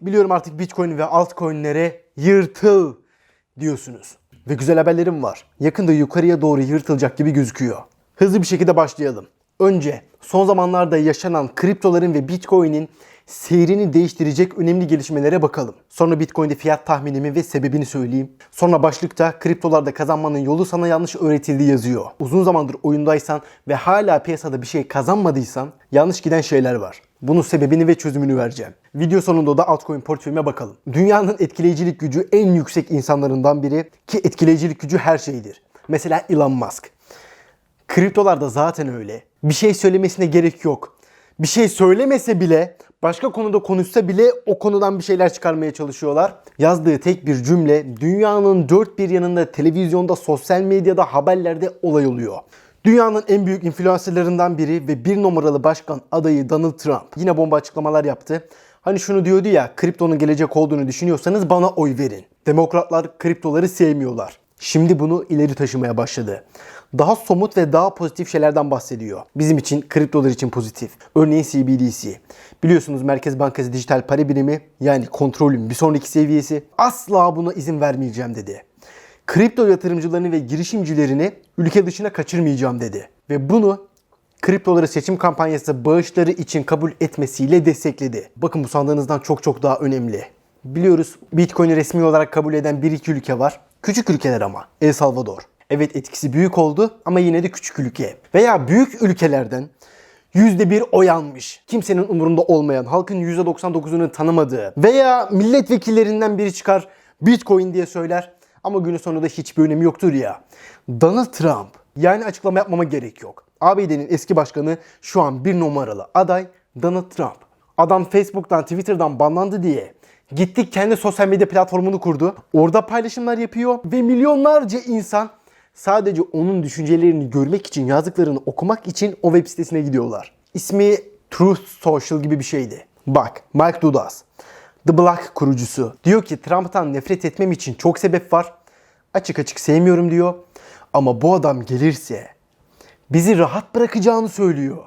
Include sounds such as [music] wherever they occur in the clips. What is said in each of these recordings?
Biliyorum artık Bitcoin ve altcoin'lere yırtıl diyorsunuz. Ve güzel haberlerim var. Yakında yukarıya doğru yırtılacak gibi gözüküyor. Hızlı bir şekilde başlayalım. Önce son zamanlarda yaşanan kriptoların ve Bitcoin'in seyrini değiştirecek önemli gelişmelere bakalım. Sonra Bitcoin'de fiyat tahminimi ve sebebini söyleyeyim. Sonra başlıkta kriptolarda kazanmanın yolu sana yanlış öğretildi yazıyor. Uzun zamandır oyundaysan ve hala piyasada bir şey kazanmadıysan yanlış giden şeyler var. Bunun sebebini ve çözümünü vereceğim. Video sonunda da altcoin portföyüme bakalım. Dünyanın etkileyicilik gücü en yüksek insanlarından biri ki etkileyicilik gücü her şeydir. Mesela Elon Musk. Kriptolarda zaten öyle. Bir şey söylemesine gerek yok. Bir şey söylemese bile, başka konuda konuşsa bile o konudan bir şeyler çıkarmaya çalışıyorlar. Yazdığı tek bir cümle dünyanın dört bir yanında televizyonda, sosyal medyada, haberlerde olay oluyor. Dünyanın en büyük influencerlarından biri ve bir numaralı başkan adayı Donald Trump yine bomba açıklamalar yaptı. Hani şunu diyordu ya, kriptonun gelecek olduğunu düşünüyorsanız bana oy verin. Demokratlar kriptoları sevmiyorlar. Şimdi bunu ileri taşımaya başladı. Daha somut ve daha pozitif şeylerden bahsediyor. Bizim için, kriptolar için pozitif. Örneğin CBDC. Biliyorsunuz Merkez Bankası dijital para birimi yani kontrolün bir sonraki seviyesi. Asla buna izin vermeyeceğim dedi. Kripto yatırımcılarını ve girişimcilerini ülke dışına kaçırmayacağım dedi. Ve bunu kriptoları seçim kampanyası bağışları için kabul etmesiyle destekledi. Bakın bu sandığınızdan çok çok daha önemli. Biliyoruz Bitcoin'i resmi olarak kabul eden bir iki ülke var. Küçük ülkeler ama. El Salvador. Evet etkisi büyük oldu ama yine de küçük ülke. Veya büyük ülkelerden %1 oy almış. Kimsenin umurunda olmayan, halkın %99'unu tanımadığı veya milletvekillerinden biri çıkar Bitcoin diye söyler ama günün sonunda hiçbir önemi yoktur ya. Donald Trump yani açıklama yapmama gerek yok. ABD'nin eski başkanı şu an bir numaralı aday Donald Trump. Adam Facebook'tan, Twitter'dan banlandı diye gittik kendi sosyal medya platformunu kurdu. Orada paylaşımlar yapıyor ve milyonlarca insan sadece onun düşüncelerini görmek için, yazdıklarını okumak için o web sitesine gidiyorlar. İsmi Truth Social gibi bir şeydi. Bak, Mike Dudas, The Block kurucusu. Diyor ki Trump'tan nefret etmem için çok sebep var. Açık açık sevmiyorum diyor. Ama bu adam gelirse bizi rahat bırakacağını söylüyor.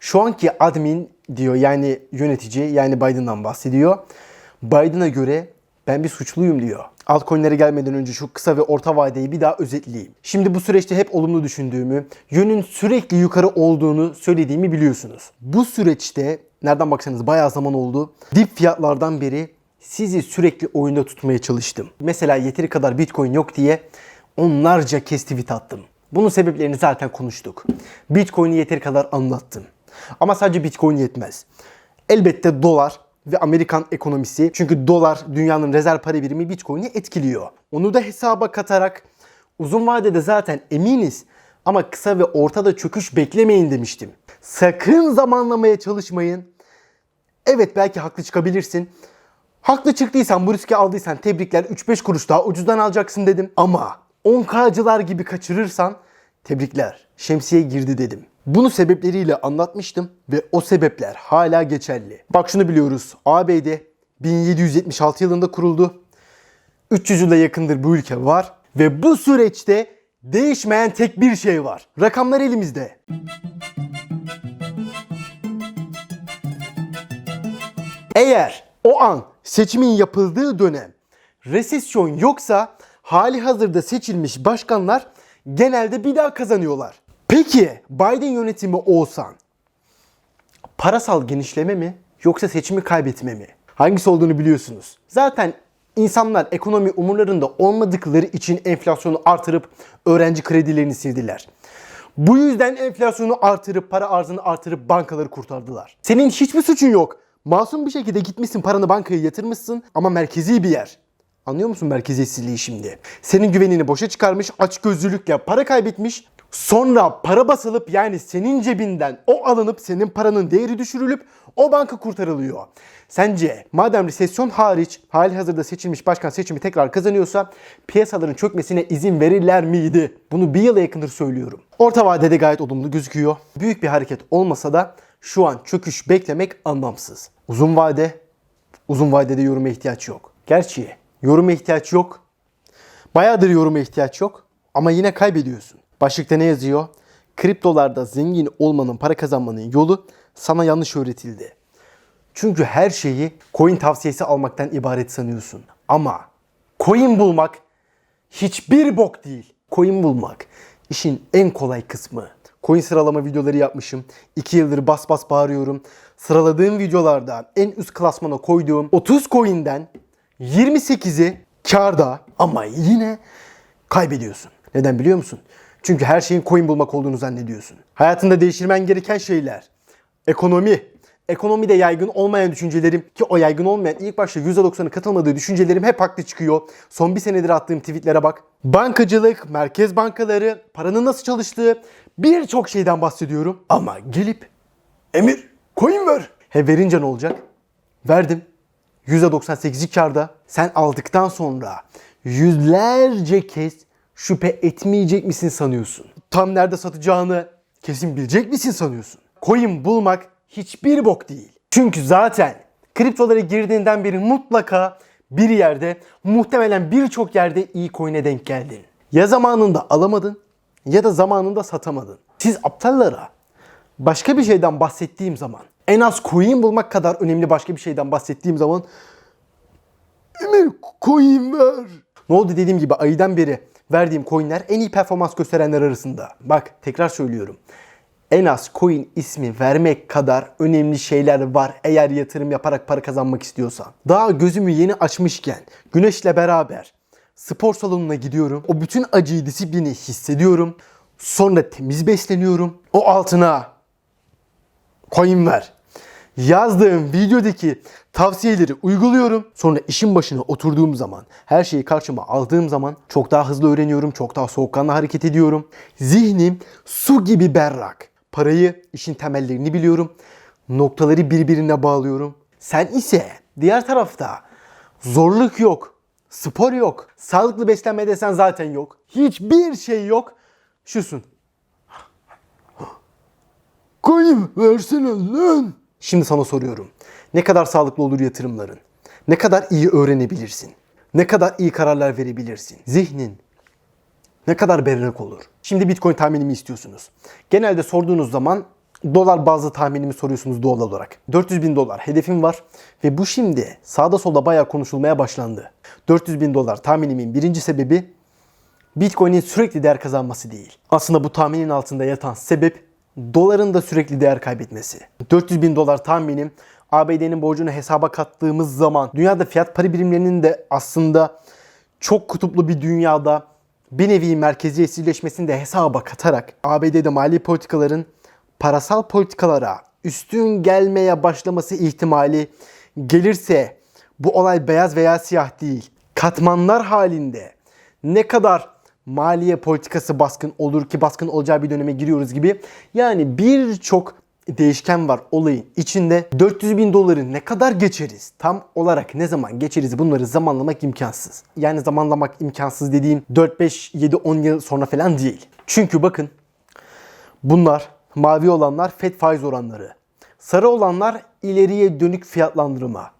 Şu anki admin diyor yani yönetici yani Biden'dan bahsediyor. Biden'a göre ben bir suçluyum diyor. Altcoin'lere gelmeden önce şu kısa ve orta vadeyi bir daha özetleyeyim. Şimdi bu süreçte hep olumlu düşündüğümü, yönün sürekli yukarı olduğunu söylediğimi biliyorsunuz. Bu süreçte nereden baksanız bayağı zaman oldu. Dip fiyatlardan beri sizi sürekli oyunda tutmaya çalıştım. Mesela yeteri kadar Bitcoin yok diye onlarca kez tweet attım. Bunun sebeplerini zaten konuştuk. Bitcoin'i yeteri kadar anlattım. Ama sadece Bitcoin yetmez. Elbette dolar ve Amerikan ekonomisi çünkü dolar dünyanın rezerv para birimi Bitcoin'i etkiliyor. Onu da hesaba katarak uzun vadede zaten eminiz ama kısa ve ortada çöküş beklemeyin demiştim. Sakın zamanlamaya çalışmayın. Evet belki haklı çıkabilirsin. Haklı çıktıysan bu riski aldıysan tebrikler 3-5 kuruş daha ucuzdan alacaksın dedim. Ama 10K'cılar gibi kaçırırsan tebrikler şemsiye girdi dedim. Bunu sebepleriyle anlatmıştım ve o sebepler hala geçerli. Bak şunu biliyoruz. ABD 1776 yılında kuruldu. 300 yıla yakındır bu ülke var ve bu süreçte değişmeyen tek bir şey var. Rakamlar elimizde. Eğer o an seçimin yapıldığı dönem resesyon yoksa hali hazırda seçilmiş başkanlar genelde bir daha kazanıyorlar. Peki Biden yönetimi olsan parasal genişleme mi yoksa seçimi kaybetme mi? Hangisi olduğunu biliyorsunuz. Zaten insanlar ekonomi umurlarında olmadıkları için enflasyonu artırıp öğrenci kredilerini sildiler. Bu yüzden enflasyonu artırıp para arzını artırıp bankaları kurtardılar. Senin hiçbir suçun yok. Masum bir şekilde gitmişsin paranı bankaya yatırmışsın ama merkezi bir yer. Anlıyor musun merkeziyetsizliği şimdi? Senin güvenini boşa çıkarmış, açgözlülükle para kaybetmiş. Sonra para basılıp yani senin cebinden o alınıp senin paranın değeri düşürülüp o banka kurtarılıyor. Sence madem resesyon hariç hali hazırda seçilmiş başkan seçimi tekrar kazanıyorsa piyasaların çökmesine izin verirler miydi? Bunu bir yıla yakındır söylüyorum. Orta vadede gayet olumlu gözüküyor. Büyük bir hareket olmasa da şu an çöküş beklemek anlamsız. Uzun vade, uzun vadede yoruma ihtiyaç yok. Gerçi yoruma ihtiyaç yok. Bayağıdır yoruma ihtiyaç yok ama yine kaybediyorsun. Başlıkta ne yazıyor? Kriptolarda zengin olmanın, para kazanmanın yolu sana yanlış öğretildi. Çünkü her şeyi coin tavsiyesi almaktan ibaret sanıyorsun. Ama coin bulmak hiçbir bok değil. Coin bulmak işin en kolay kısmı. Coin sıralama videoları yapmışım. 2 yıldır bas bas bağırıyorum. Sıraladığım videolarda en üst klasmana koyduğum 30 coin'den 28'i karda ama yine kaybediyorsun. Neden biliyor musun? Çünkü her şeyin coin bulmak olduğunu zannediyorsun. Hayatında değiştirmen gereken şeyler. Ekonomi. Ekonomide yaygın olmayan düşüncelerim ki o yaygın olmayan ilk başta %90'ı katılmadığı düşüncelerim hep haklı çıkıyor. Son bir senedir attığım tweetlere bak. Bankacılık, merkez bankaları, paranın nasıl çalıştığı birçok şeyden bahsediyorum. Ama gelip Emir coin ver. He verince ne olacak? Verdim. %98'i karda. Sen aldıktan sonra yüzlerce kez şüphe etmeyecek misin sanıyorsun? Tam nerede satacağını kesin bilecek misin sanıyorsun? Coin bulmak hiçbir bok değil. Çünkü zaten kriptolara girdiğinden beri mutlaka bir yerde, muhtemelen birçok yerde iyi coin'e denk geldin. Ya zamanında alamadın ya da zamanında satamadın. Siz aptallara başka bir şeyden bahsettiğim zaman, en az coin bulmak kadar önemli başka bir şeyden bahsettiğim zaman Emir coin ver. Ne oldu dediğim gibi aydan beri verdiğim coinler en iyi performans gösterenler arasında. Bak tekrar söylüyorum. En az coin ismi vermek kadar önemli şeyler var eğer yatırım yaparak para kazanmak istiyorsan. Daha gözümü yeni açmışken güneşle beraber spor salonuna gidiyorum. O bütün acıyı, disiplini hissediyorum. Sonra temiz besleniyorum. O altına coin ver. Yazdığım videodaki tavsiyeleri uyguluyorum. Sonra işin başına oturduğum zaman, her şeyi karşıma aldığım zaman çok daha hızlı öğreniyorum, çok daha soğukkanlı hareket ediyorum. Zihnim su gibi berrak. Parayı, işin temellerini biliyorum. Noktaları birbirine bağlıyorum. Sen ise diğer tarafta zorluk yok, spor yok, sağlıklı beslenme desen zaten yok. Hiçbir şey yok. Şusun. Koyayım versene lan. Şimdi sana soruyorum. Ne kadar sağlıklı olur yatırımların? Ne kadar iyi öğrenebilirsin? Ne kadar iyi kararlar verebilirsin? Zihnin ne kadar berrak olur? Şimdi Bitcoin tahminimi istiyorsunuz. Genelde sorduğunuz zaman dolar bazlı tahminimi soruyorsunuz doğal olarak. 400 bin dolar hedefim var ve bu şimdi sağda solda bayağı konuşulmaya başlandı. 400 bin dolar tahminimin birinci sebebi Bitcoin'in sürekli değer kazanması değil. Aslında bu tahminin altında yatan sebep doların da sürekli değer kaybetmesi. 400 bin dolar tahminim ABD'nin borcunu hesaba kattığımız zaman dünyada fiyat para birimlerinin de aslında çok kutuplu bir dünyada bir nevi merkeziyetsizleşmesini de hesaba katarak ABD'de mali politikaların parasal politikalara üstün gelmeye başlaması ihtimali gelirse bu olay beyaz veya siyah değil. Katmanlar halinde ne kadar maliye politikası baskın olur ki baskın olacağı bir döneme giriyoruz gibi. Yani birçok değişken var olayın içinde. 400 bin doları ne kadar geçeriz? Tam olarak ne zaman geçeriz bunları zamanlamak imkansız. Yani zamanlamak imkansız dediğim 4, 5, 7, 10 yıl sonra falan değil. Çünkü bakın bunlar mavi olanlar FED faiz oranları. Sarı olanlar ileriye dönük fiyatlandırma.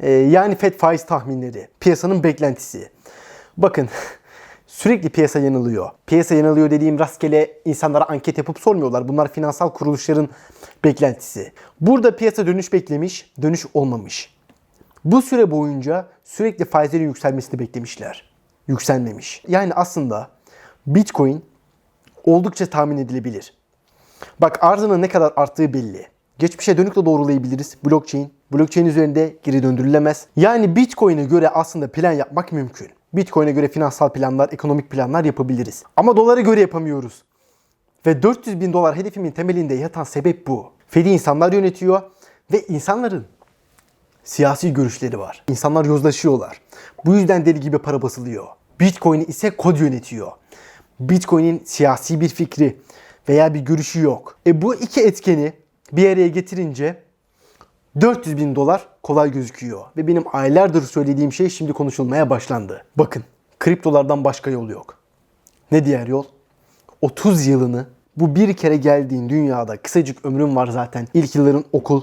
Ee, yani FED faiz tahminleri. Piyasanın beklentisi. Bakın [laughs] Sürekli piyasa yanılıyor. Piyasa yanılıyor dediğim rastgele insanlara anket yapıp sormuyorlar. Bunlar finansal kuruluşların beklentisi. Burada piyasa dönüş beklemiş, dönüş olmamış. Bu süre boyunca sürekli faizlerin yükselmesini beklemişler. Yükselmemiş. Yani aslında Bitcoin oldukça tahmin edilebilir. Bak arzının ne kadar arttığı belli. Geçmişe dönük de doğrulayabiliriz. Blockchain. Blockchain üzerinde geri döndürülemez. Yani Bitcoin'e göre aslında plan yapmak mümkün. Bitcoin'e göre finansal planlar, ekonomik planlar yapabiliriz. Ama dolara göre yapamıyoruz. Ve 400 bin dolar hedefimin temelinde yatan sebep bu. Fed'i insanlar yönetiyor ve insanların siyasi görüşleri var. İnsanlar yozlaşıyorlar. Bu yüzden deli gibi para basılıyor. Bitcoin'i ise kod yönetiyor. Bitcoin'in siyasi bir fikri veya bir görüşü yok. E bu iki etkeni bir araya getirince 400 bin dolar kolay gözüküyor. Ve benim aylardır söylediğim şey şimdi konuşulmaya başlandı. Bakın kriptolardan başka yol yok. Ne diğer yol? 30 yılını bu bir kere geldiğin dünyada kısacık ömrün var zaten. İlk yılların okul,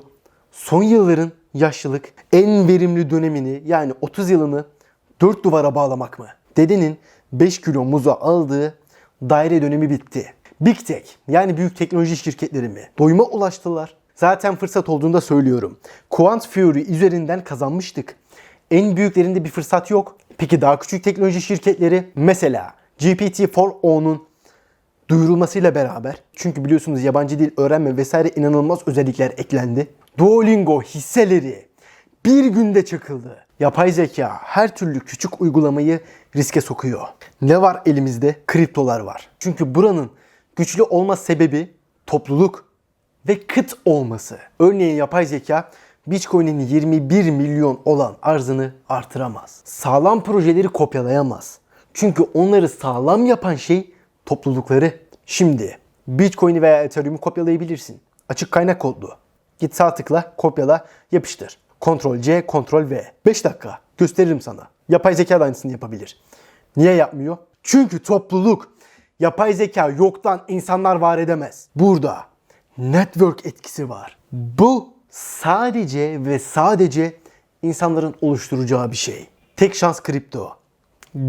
son yılların yaşlılık, en verimli dönemini yani 30 yılını 4 duvara bağlamak mı? Dedenin 5 kilo muza aldığı daire dönemi bitti. Big Tech yani büyük teknoloji şirketleri mi? Doyuma ulaştılar Zaten fırsat olduğunda söylüyorum. Quant Fury üzerinden kazanmıştık. En büyüklerinde bir fırsat yok. Peki daha küçük teknoloji şirketleri mesela GPT-4o'nun duyurulmasıyla beraber çünkü biliyorsunuz yabancı dil öğrenme vesaire inanılmaz özellikler eklendi. Duolingo hisseleri bir günde çakıldı. Yapay zeka her türlü küçük uygulamayı riske sokuyor. Ne var elimizde? Kriptolar var. Çünkü buranın güçlü olma sebebi topluluk ve kıt olması. Örneğin yapay zeka Bitcoin'in 21 milyon olan arzını artıramaz. Sağlam projeleri kopyalayamaz. Çünkü onları sağlam yapan şey toplulukları. Şimdi Bitcoin'i veya Ethereum'u kopyalayabilirsin. Açık kaynak kodlu. Git sağ tıkla, kopyala, yapıştır. Ctrl C, Ctrl V. 5 dakika. Gösteririm sana. Yapay zeka da aynısını yapabilir. Niye yapmıyor? Çünkü topluluk yapay zeka yoktan insanlar var edemez. Burada network etkisi var. Bu sadece ve sadece insanların oluşturacağı bir şey. Tek şans kripto.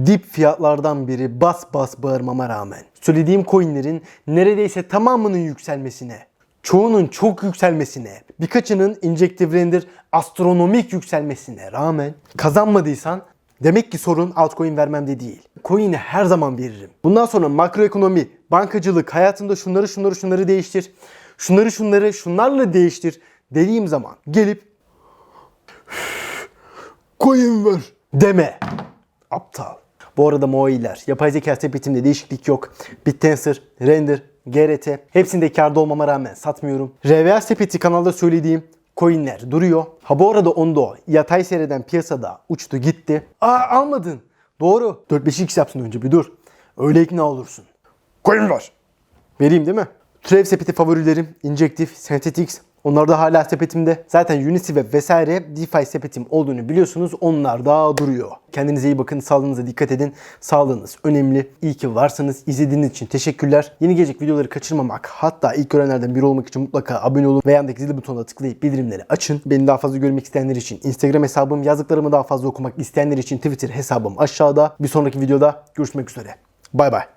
Dip fiyatlardan biri bas bas bağırmama rağmen. Söylediğim coinlerin neredeyse tamamının yükselmesine, çoğunun çok yükselmesine, birkaçının injective render astronomik yükselmesine rağmen kazanmadıysan demek ki sorun altcoin vermemde değil. Coin'i her zaman veririm. Bundan sonra makroekonomi, bankacılık, hayatında şunları şunları şunları değiştir. Şunları şunları şunlarla değiştir dediğim zaman gelip coin ver deme. Aptal. Bu arada Moi'ler, yapay zeka sepetimde değişiklik yok. BitTensor, Render, GRT hepsinde karda olmama rağmen satmıyorum. RVA sepeti kanalda söylediğim coinler duruyor. Ha bu arada Ondo yatay seyreden piyasada uçtu gitti. Aa almadın. Doğru. 4-5x yapsın önce bir dur. Öyle ikna olursun. Coin var. Vereyim değil mi? Türev sepeti favorilerim Injective, Synthetix. Onlar da hala sepetimde. Zaten Unity ve vesaire DeFi sepetim olduğunu biliyorsunuz. Onlar da duruyor. Kendinize iyi bakın. Sağlığınıza dikkat edin. Sağlığınız önemli. İyi ki varsınız. İzlediğiniz için teşekkürler. Yeni gelecek videoları kaçırmamak hatta ilk görenlerden biri olmak için mutlaka abone olun ve yandaki zil butonuna tıklayıp bildirimleri açın. Beni daha fazla görmek isteyenler için Instagram hesabım, yazdıklarımı daha fazla okumak isteyenler için Twitter hesabım aşağıda. Bir sonraki videoda görüşmek üzere. Bay bay.